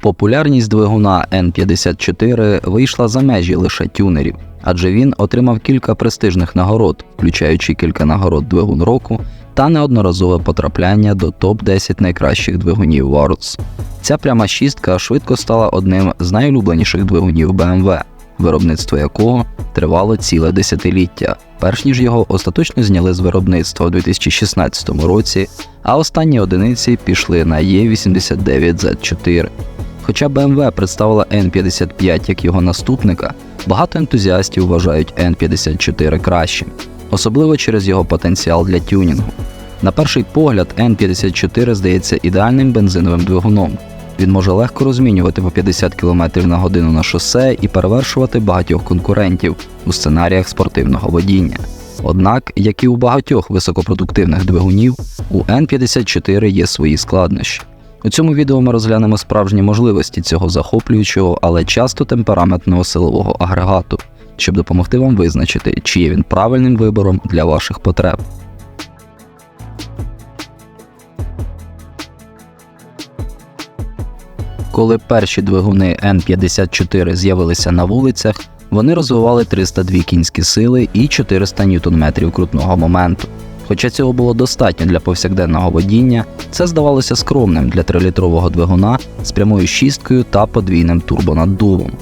Популярність двигуна N54 вийшла за межі лише тюнерів, адже він отримав кілька престижних нагород, включаючи кілька нагород двигун року та неодноразове потрапляння до топ-10 найкращих двигунів Worlds. Ця пряма шістка швидко стала одним з найулюбленіших двигунів BMW, виробництво якого тривало ціле десятиліття, перш ніж його остаточно зняли з виробництва у 2016 році, а останні одиниці пішли на E89Z4. Хоча BMW представила N55 як його наступника, багато ентузіастів вважають N54 кращим, особливо через його потенціал для тюнінгу. На перший погляд, N54 здається ідеальним бензиновим двигуном. Він може легко розмінювати по 50 км на годину на шосе і перевершувати багатьох конкурентів у сценаріях спортивного водіння. Однак, як і у багатьох високопродуктивних двигунів, у N54 є свої складнощі. У цьому відео ми розглянемо справжні можливості цього захоплюючого, але часто темпераментного силового агрегату, щоб допомогти вам визначити, чи є він правильним вибором для ваших потреб. Коли перші двигуни N54 з'явилися на вулицях, вони розвивали 302 кінські сили і 400 ньютон-метрів крутного моменту. Хоча цього було достатньо для повсякденного водіння, це здавалося скромним для трилітрового двигуна з прямою шісткою та подвійним турбонаддувом.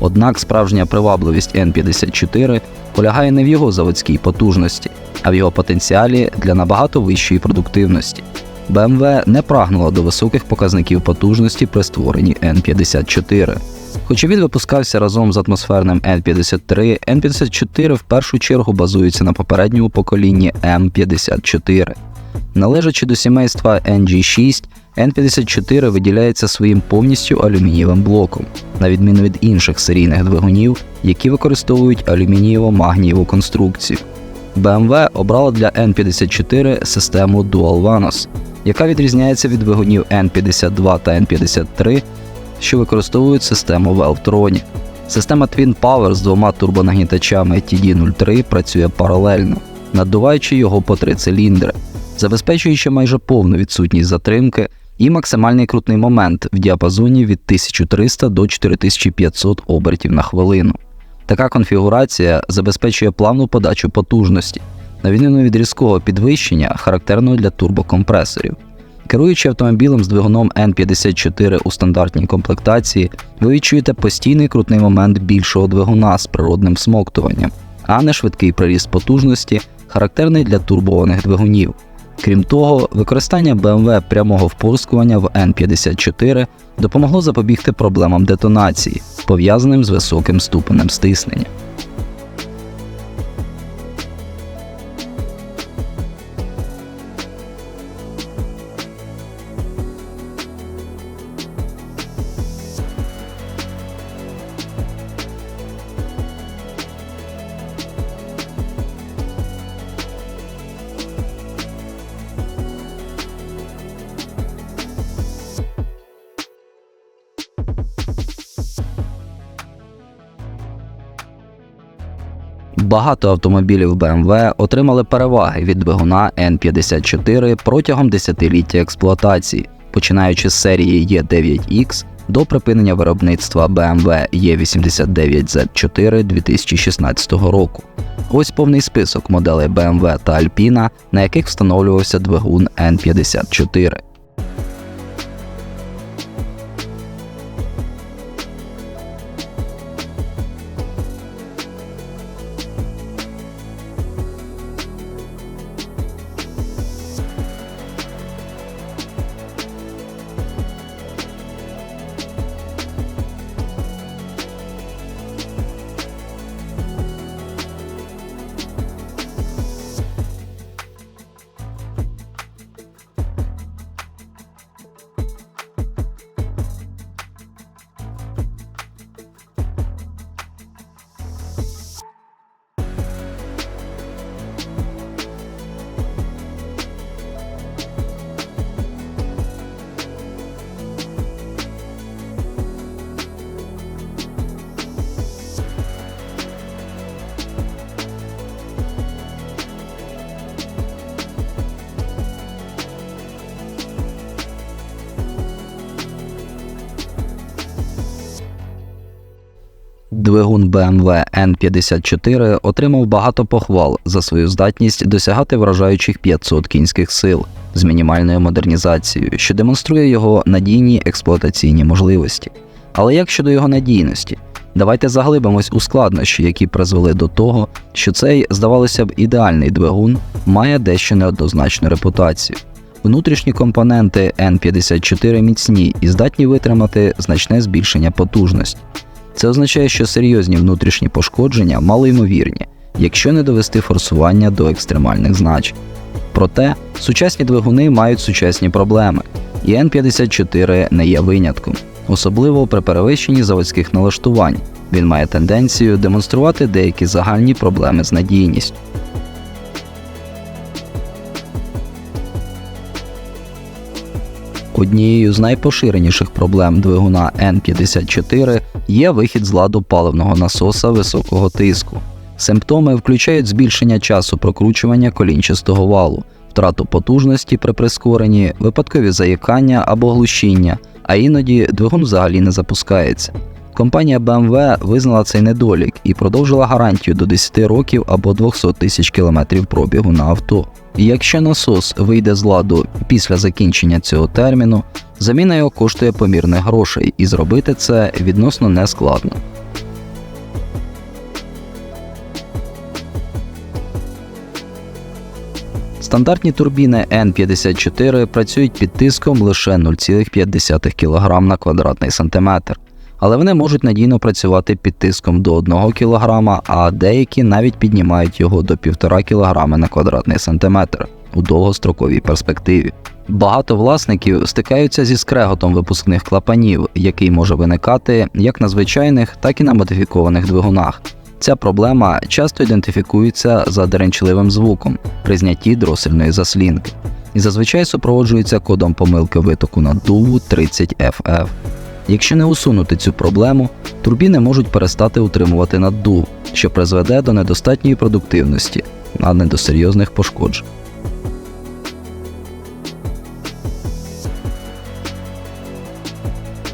Однак справжня привабливість N54 полягає не в його заводській потужності, а в його потенціалі для набагато вищої продуктивності. BMW не прагнула до високих показників потужності при створенні N54. Хоча він випускався разом з атмосферним N53, N54 в першу чергу базується на попередньому поколінні M54. Належачи до сімейства NG6, N54 виділяється своїм повністю алюмінієвим блоком, на відміну від інших серійних двигунів, які використовують алюмінієво-магнієву конструкцію. BMW обрала для N54 систему Dual Vanos, яка відрізняється від двигунів N52 та N53, що використовують систему Valvetronic. Система Twin Power з двома турбонагнітачами TD03 працює паралельно, надуваючи його по три циліндри, забезпечуючи майже повну відсутність затримки і максимальний крутний момент в діапазоні від 1300 до 4500 обертів на хвилину. Така конфігурація забезпечує плавну подачу потужності, на відміну від різкого підвищення, характерного для турбокомпресорів. Керуючи автомобілем з двигуном N54 у стандартній комплектації, ви відчуєте постійний крутний момент більшого двигуна з природним смоктуванням, а не швидкий приріст потужності, характерний для турбованих двигунів. Крім того, використання BMW прямого впорскування в N54 допомогло запобігти проблемам детонації, пов'язаним з високим ступенем стиснення. Багато автомобілів BMW отримали переваги від двигуна N54 протягом десятиліття експлуатації, починаючи з серії E9X до припинення виробництва BMW E89Z4 2016 року. Ось повний список моделей BMW та Alpina, на яких встановлювався двигун N54. Двигун BMW N54 отримав багато похвал за свою здатність досягати вражаючих 500 кінських сил з мінімальною модернізацією, що демонструє його надійні експлуатаційні можливості. Але як щодо його надійності? Давайте заглибимось у складнощі, які призвели до того, що цей, здавалося б, ідеальний двигун має дещо неоднозначну репутацію. Внутрішні компоненти N54 міцні і здатні витримати значне збільшення потужності. Це означає, що серйозні внутрішні пошкодження малоймовірні, якщо не довести форсування до екстремальних значень. Проте сучасні двигуни мають сучасні проблеми, і Н54 не є винятком, особливо при перевищенні заводських налаштувань. Він має тенденцію демонструвати деякі загальні проблеми з надійністю. Однією з найпоширеніших проблем двигуна N54 є вихід з ладу паливного насоса високого тиску. Симптоми включають збільшення часу прокручування колінчастого валу, втрату потужності при прискоренні, випадкові заїкання або глушіння, а іноді двигун взагалі не запускається. Компанія BMW визнала цей недолік і продовжила гарантію до 10 років або 200 тисяч кілометрів пробігу на авто. І якщо насос вийде з ладу після закінчення цього терміну, заміна його коштує помірних грошей, і зробити це відносно нескладно. Стандартні турбіни N54 працюють під тиском лише 0,5 кг на квадратний сантиметр, але вони можуть надійно працювати під тиском до 1 кг, а деякі навіть піднімають його до 1,5 кг на квадратний сантиметр у довгостроковій перспективі. Багато власників стикаються зі скреготом випускних клапанів, який може виникати як на звичайних, так і на модифікованих двигунах. Ця проблема часто ідентифікується за деренчливим звуком при знятті дросельної заслінки і зазвичай супроводжується кодом помилки витоку наддуву 30FF. Якщо не усунути цю проблему, турбіни можуть перестати утримувати наддув, що призведе до недостатньої продуктивності, а не до серйозних пошкоджень.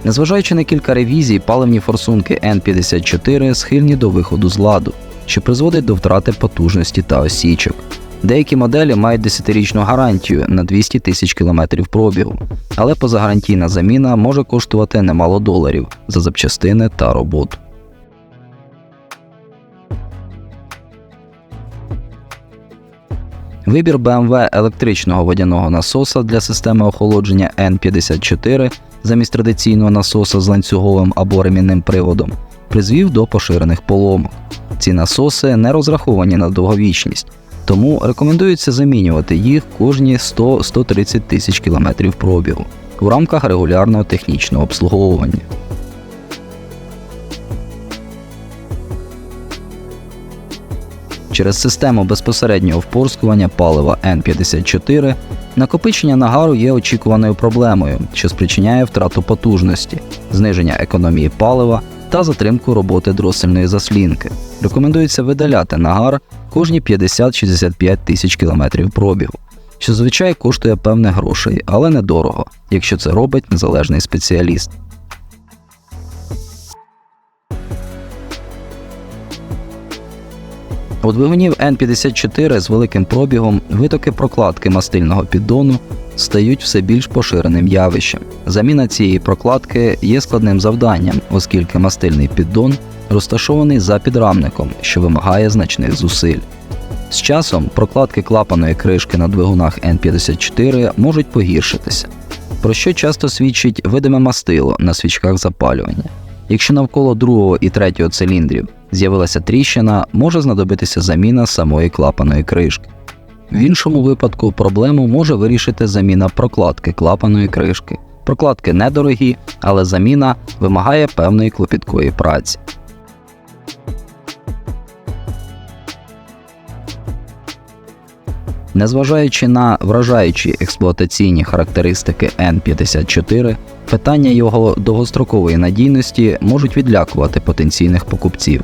Незважаючи на кілька ревізій, паливні форсунки N54 схильні до виходу з ладу, що призводить до втрати потужності та осічок. Деякі моделі мають 10-річну гарантію на 200 тисяч кілометрів пробігу, але позагарантійна заміна може коштувати немало доларів за запчастини та роботу. Вибір BMW електричного водяного насоса для системи охолодження N54 замість традиційного насоса з ланцюговим або ремінним приводом призвів до поширених поломок. Ці насоси не розраховані на довговічність, тому рекомендується замінювати їх кожні 100-130 тисяч кілометрів пробігу у рамках регулярного технічного обслуговування. Через систему безпосереднього впорскування палива N54 накопичення нагару є очікуваною проблемою, що спричиняє втрату потужності, зниження економії палива та затримку роботи дросельної заслінки. Рекомендується видаляти нагар кожні 50-65 тисяч кілометрів пробігу, що звичайно коштує певне грошей, але недорого, якщо це робить незалежний спеціаліст. У двигунів N54 з великим пробігом витоки прокладки мастильного піддону стають все більш поширеним явищем. Заміна цієї прокладки є складним завданням, оскільки мастильний піддон розташований за підрамником, що вимагає значних зусиль. З часом прокладки клапаної кришки на двигунах N54 можуть погіршитися, про що часто свідчить видиме мастило на свічках запалювання. Якщо навколо другого і третього циліндрів з'явилася тріщина, може знадобитися заміна самої клапаної кришки. В іншому випадку проблему може вирішити заміна прокладки клапаної кришки. Прокладки недорогі, але заміна вимагає певної клопіткої праці. Незважаючи на вражаючі експлуатаційні характеристики N54, питання його довгострокової надійності можуть відлякувати потенційних покупців.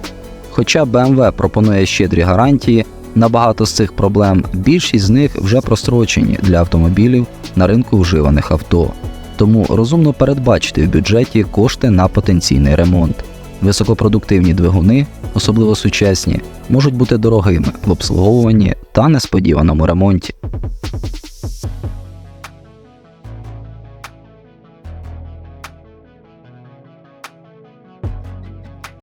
Хоча BMW пропонує щедрі гарантії на багато з цих проблем, більшість з них вже прострочені для автомобілів на ринку вживаних авто. Тому розумно передбачити в бюджеті кошти на потенційний ремонт. Високопродуктивні двигуни, особливо сучасні, можуть бути дорогими в обслуговуванні та несподіваному ремонті.